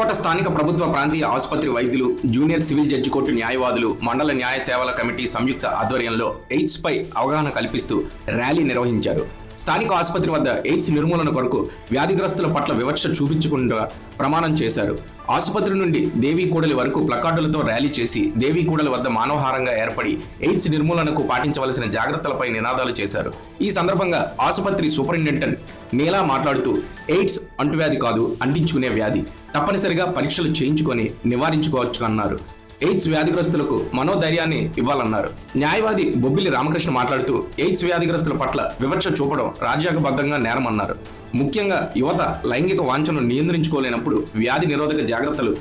హొసుకోట స్థానిక ప్రభుత్వ ప్రాంతీయ ఆసుపత్రి వైద్యులు జూనియర్ సివిల్ జడ్జి కోర్టు న్యాయవాదులు మండల న్యాయ సేవల కమిటీ సంయుక్త ఆధ్వర్యంలో ఎయిడ్స్ పై అవగాహన కల్పిస్తూ ర్యాలీ నిర్వహించారు. స్థానిక ఆసుపత్రి వద్ద ఎయిడ్స్ నిర్మూలన కొరకు వ్యాధిగ్రస్తుల పట్ల వివక్ష చూపించకుండా ప్రమాణం చేశారు. ఆసుపత్రి నుండి దేవీ కూడలి వరకు ప్లకార్డులతో ర్యాలీ చేసి దేవీ కూడలి వద్ద మానవహారంగా ఏర్పడి ఎయిడ్స్ నిర్మూలనకు పాటించవలసిన జాగ్రత్తలపై నినాదాలు చేశారు. ఈ సందర్భంగా ఆసుపత్రి సూపరింటెండెంట్ నీలా మాట్లాడుతూ ఎయిడ్స్ అంటువ్యాధి కాదు అంటించుకునే వ్యాధి. తప్పనిసరిగా పరీక్షలు చేయించుకొని నివారించుకోవచ్చు అన్నారు ఎయిడ్స్ వ్యాధిగ్రస్తులకు మనోధైర్యాన్ని ఇవ్వాలన్నారు. న్యాయవాది బొబ్బిలి రామకృష్ణ మాట్లాడుతూ ఎయిడ్స్ వ్యాధిగ్రస్తుల పట్ల వివక్ష చూపడం రాజ్యాంగబద్ధంగా నేరమన్నారు. ముఖ్యంగా యువత లైంగిక వాంఛను నియంత్రించుకోలేనప్పుడు వ్యాధి నిరోధక జాగ్రత్తలు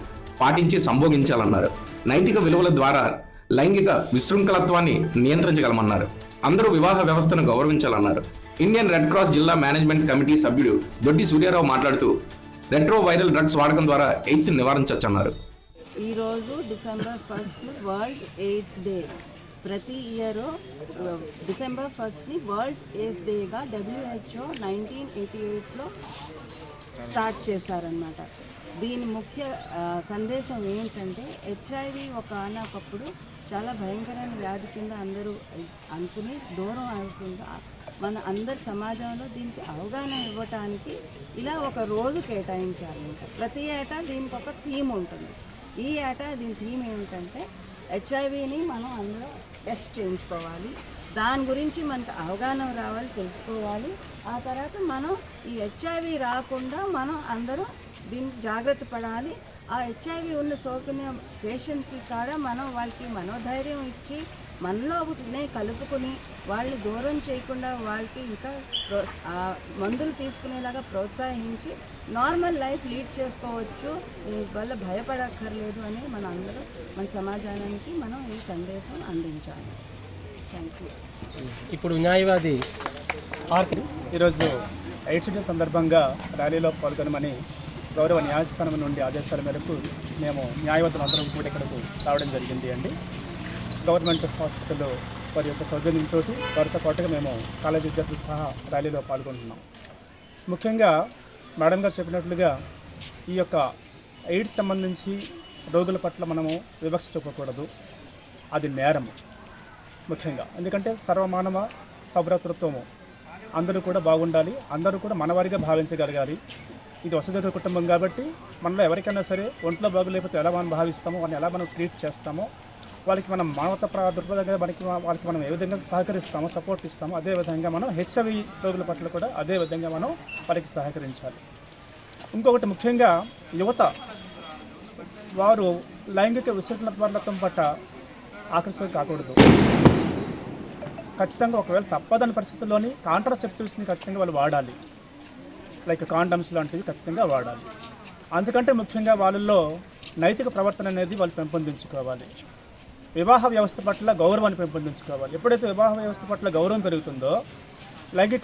పాటించి సంభోగించాలన్నారు. నైతిక విలువల ద్వారా లైంగిక విశృంఖలత్వాన్ని నియంత్రించగలమన్నారు. అందరూ వివాహ వ్యవస్థను గౌరవించాలన్నారు. ఇండియన్ రెడ్ క్రాస్ జిల్లా మేనేజ్మెంట్ కమిటీ సభ్యుడు దొడ్డి సూర్యారావు మాట్లాడుతూ రెట్రో వైరల్ డ్రగ్స్ వాడకం ద్వారా ఎయిడ్స్ నివారించవచ్చన్నారు ఈరోజు December first world AIDS day. ప్రతి ఇయర్ డిసెంబర్ ఫస్ట్ని వరల్డ్ ఎయిడ్స్ డేగా డబ్ల్యూహెచ్ఓ నైన్టీన్ ఎయిటీ ఎయిట్లో స్టార్ట్ చేశారనమాట దీని ముఖ్య సందేశం ఏంటంటే హెచ్ఐవి ఒక ఆనకప్పుడు చాలా భయంకరమైన వ్యాధి కింద అందరూ అనుకుని దూరం అవుతుంది మన అందరి సమాజంలో దీనికి అవగాహన ఇవ్వటానికి ఇలా ఒక రోజు కేటాయించారనమాట ప్రతి ఏటా దీనికి ఒక థీమ్ ఉంటుంది. ఈ ఆట దీని థీమ్ ఏమిటంటే హెచ్ఐవిని మనం అందులో టెస్ట్ చేయించుకోవాలి. దాని గురించి మనకు అవగాహన రావాలి తెలుసుకోవాలి. ఆ తర్వాత మనం ఈ హెచ్ఐవి రాకుండా మనం అందరూ దీన్ని జాగ్రత్త పడాలి. ఆ హెచ్ఐవి ఉన్న సోకిన పేషెంట్కి కూడా మనం వాళ్ళకి మనోధైర్యం ఇచ్చి మనలోనే కలుపుకొని వాళ్ళని దూరం చేయకుండా వాళ్ళకి ఇంకా మందులు తీసుకునేలాగా ప్రోత్సహించి నార్మల్ లైఫ్ లీడ్ చేసుకోవచ్చు. దీనివల్ల భయపడక్కర్లేదు అని మన అందరూ మన సమాజానికి మనం ఈ సందేశం అందించాలి. థ్యాంక్ యూ ఇప్పుడు న్యాయవాది ఆర్కి. ఈరోజు ఎయిడ్స్ డే సందర్భంగా ర్యాలీలో పాల్గొనమని గౌరవ న్యాయస్థానం నుండి ఆదేశాల మేరకు మేము న్యాయవాదులు అందరం కూడా ఇక్కడకు రావడం జరిగింది అండి. గవర్నమెంట్ హాస్పిటల్లో వారి యొక్క సౌజన్యంతో వారితో పాటుగా మేము కాలేజీ విద్యార్థులు సహా ర్యాలీలో పాల్గొంటున్నాం. ముఖ్యంగా మేడం గారు చెప్పినట్లుగా ఈ యొక్క ఎయిడ్స్ సంబంధించి రోగుల పట్ల మనము వివక్ష చూపకూడదు. అది నేరము ముఖ్యంగా. ఎందుకంటే సర్వమానవ సభ్రతృత్వము అందరూ కూడా బాగుండాలి అందరూ కూడా మనవారిగా భావించగలగాలి. ఇది వసతి కుటుంబం కాబట్టి మనలో ఎవరికైనా సరే ఒంట్లో బాగులేకపోతే ఎలా మనం భావిస్తామో వాళ్ళని ఎలా మనం ట్రీట్ చేస్తామో వాళ్ళకి మనం మానవత ప్ర- దృక్పథంగా మనకి వాళ్ళకి మనం ఏ విధంగా సహకరిస్తామో సపోర్ట్ ఇస్తామో అదే విధంగా మనం హెచ్ఐవి రోగుల పట్ల కూడా అదే విధంగా మనం వారికి సహకరించాలి. ఇంకొకటి ముఖ్యంగా యువత వారు లైంగిక విశృంఖలత్వం పట్ల ఆకర్షణ కాకూడదు. ఖచ్చితంగా ఒకవేళ తప్పదని పరిస్థితుల్లోని కాంట్రాసెప్టివ్స్ని ఖచ్చితంగా వాళ్ళు వాడాలి. లైక్ కాండమ్స్ లాంటివి ఖచ్చితంగా వాడాలి. అందుకంటే ముఖ్యంగా వాళ్ళల్లో నైతిక ప్రవర్తన అనేది వాళ్ళు పెంపొందించుకోవాలి. వివాహ వ్యవస్థ పట్ల గౌరవాన్ని పెంపొందించుకోవాలి. ఎప్పుడైతే వివాహ వ్యవస్థ పట్ల గౌరవం పెరుగుతుందో లైంగిక